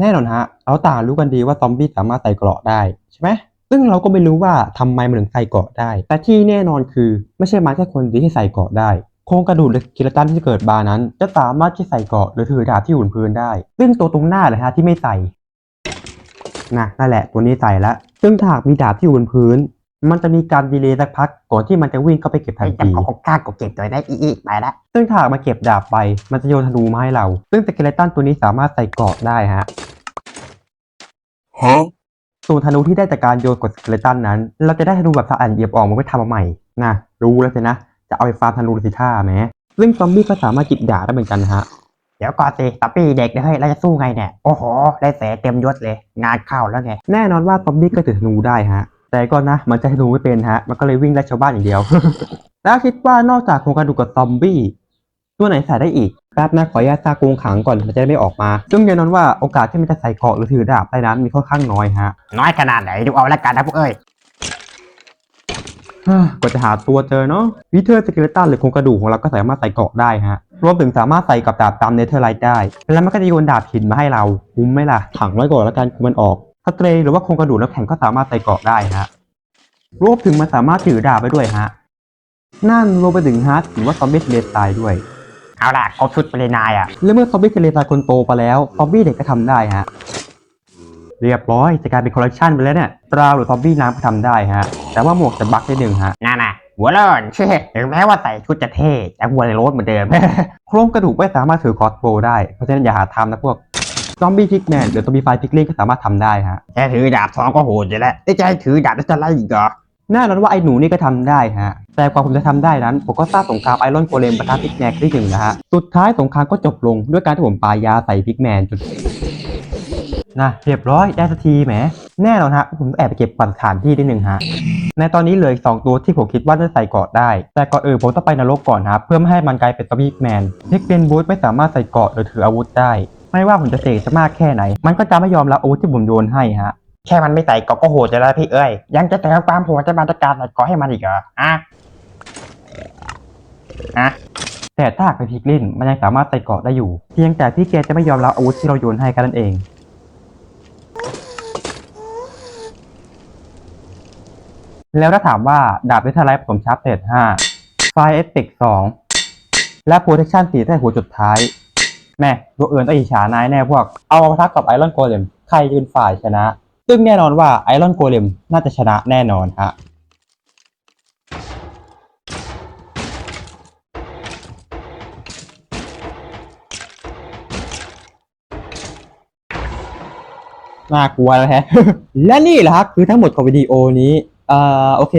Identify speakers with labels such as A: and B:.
A: แน่นอนฮะเราต่างรู้กันดีว่าซอมบี้สามารถใส่เกราะได้ใช่ไหมซึ่งเราก็ไม่รู้ว่าทำไมมันถึงใส่เกราะได้ แต่ที่แน่นอนคือไม่ใช่มาแค่คนดีที่ใส่เกราะได้โครงกระดูกหรือกิลตันที่จะเกิดบานั้น จะสามารถที่ใส่เกราะหรือถือดาบที่อยู่บนพื้นได้ ซึ่งตัวตรงหน้าเลยฮะที่ไม่ใส่นะนั่นแหละตัวนี้ใส่แล้วซึ่งถ้าหากมีดาบที่อยู่บนพื้น มันจะมีการดีเลย์สักพักก่อนที่มันจะวิ่งเข้าไปเก็บทัน
B: ไอ้จับ
A: ที
B: ของกล้ากดเก็บตัวได้อีอีไปละ
A: ซึ่งถ้าหากมาเก็บดาบไป มันจะโยนธนูมาให้เรา ซึ่งสเกเลตันตัวนี้สามารถใส่เกราะได้ฮะ
C: Huh?
A: ส่วนธนูที่ได้จากการโยนกดสเกเลตันนั้น เราจะได้ธนูแบบสะอันเหยียบออกมาไม่ทำมาใหม่นะรู้แล้วสินะ จะเอาไปฟาร์มธนูสิท่าแหมซึ่งซอมบี้ก็สามารถจิบดาได้เหมือนกันนะฮะ
B: เดี๋ยวก่อนสิตับปี้เด็กนะเฮ้ยเราจะสู้ไงเนี่ยโอ้โห ได้แสเต็มยศเลย งานเข้าแล้วไง
A: แน่นอนว่าซอมบี้ก็ถือธนูได้ฮะ แต่ก็นะ มันจะธนูไม่เป็นฮะ มันก็เลยวิ่งไล่ชาวบ้านอย่างเดียว แล้วคิดว่านอกจากโครงกระดูกกับซอมบี้ตัวไหนใส่ได้อีก แป๊บนะขออนุญาตซากรงขังก่อนมันจะได้ไม่ออกมา ซึ่งแน่นอนว่าโอกาสที่มันจะใส่เกราะหรือถือดาบได้นั้นมีค่อนข้างน้อยฮะ
B: น้อยขนาดไหนดูเอาละกันนะพวกเอ้ย
A: ฮ่ากว่าจะหาตัวเจอเนาะวิเทอร์สเกเลตันหรือโครงกระดูกของเราก็สามารถใส่เกราะได้ฮะรวมถึงสามารถใส่กับดาบตามเนเธอร์ไลท์ได้ แล้วมันก็จะโยนดาบหินมาให้เราคุ้มไหมล่ะถังไว้ก่อนแล้วกันคือมันออกสเตรย์หรือว่าโครงกระดูกน้ำแข็งก็สามารถใส่เกราะได้ฮะรวมถึงมันสามารถถือดาบไปด้วยฮะนั่นรวมไปถึงฮาร์ดหรือว่าซอมบี้ทะเลทรายด้วย
B: เอาล่ะครบชุดไปเลยนายอะ
A: และเมื่อซอมบี้ทะเลทรายคนโตไปแล้ว ซอมบี้เด็กก็ทำได้ฮะ เรียบร้อยจะกลายเป็นคอลเลคชันไปแล้วเนี่ยตราหรือซอมบี้น้ำก็ทำได้ฮะ แต่ว่าหมวกจะบั๊กนิดนึงฮะ
B: น่าน่ะหัวโล้นเช่ถึงแม้ว่าใส่ชุดจะเท่แต่หัวในรถเหมือนเดิม
A: โครงกระดูกไม่สามารถถือคอสโบว์ได้ เพราะฉะนั้นอย่าหาทำนะพวก ซอมบี้พิกแมนหรือซอมบี้ไฟพิกลิงก็สามารถทำได้ฮะ
B: แค่ถือดาบสองก็โหดอยู่แล้วได้ใจถือดาบแล้วจะไล่อีกเหรอ
A: แน่นอนว่าไอ้หนูนี่ก็ทำได้ฮะ แต่กว่าผมจะทำได้นั้น ผมก็สร้างสงครามไอรอนโกเลมประทะพิกแมนที่หนึ่งนะฮะ สุดท้ายสงครามก็จบลงด้วยการที่ผมปายาใส่พิกแมนจนนะเรียบร้อยได้สักทีแหม แน่นอนฮะผมแอบไปเก็บปันฐานที่นิดหนึ่งฮะ ในตอนนี้เหลืออีกสองตัวที่ผมคิดว่าจะใส่เกาะได้ แต่ก่อนอื่นผมต้องไปนรกก่อนครับเพื่อไม่ให้มันกลายเป็นซอมบี้แมนพิกเ n นบูธไม่สามารถใส่เกาะหรือถืออาวุธได้ ไม่ว่าผมจะเสกจะมากแค่ไหน มันก็จะไม่ยอมรับอาวุธที่ผมโยนให้ฮะ
B: แค่มันไม่ใส่เกาะก็โหดอยู่แล้วพี่เอ้ย ยังจะแต่งความโหดจะมาตรการใส่เกาะให้มันอีกเหรออะอะ
A: แต่ถ้าหากเป็นพิกลินมันยังสามารถใส่เกาะได้อยู่ เพียงแต่ที่แกจะไม่ยอมรับอาวุธที่เราโยนให้กันนั่นเอง แล้วถ้าถามว่าดาบเวทไลท์ผสมชาร์ปเตด5ไฟเอฟเฟก2และโปรเทคชั่น4ได้หัวจุดท้าย แม่ตัวเอื่นต้องอิจฉานายแน่พวก เอามาปะทะกับไอรอนโกเลมใครยืนฝ่ายชนะ ซึ่งแน่นอนว่าไอรอนโกเลมน่าจะชนะแน่นอนฮะน่ากลัวแล้วฮะ และนี่แหละครับคือทั้งหมดของวิดีโอนี้ เอ่อ โอเค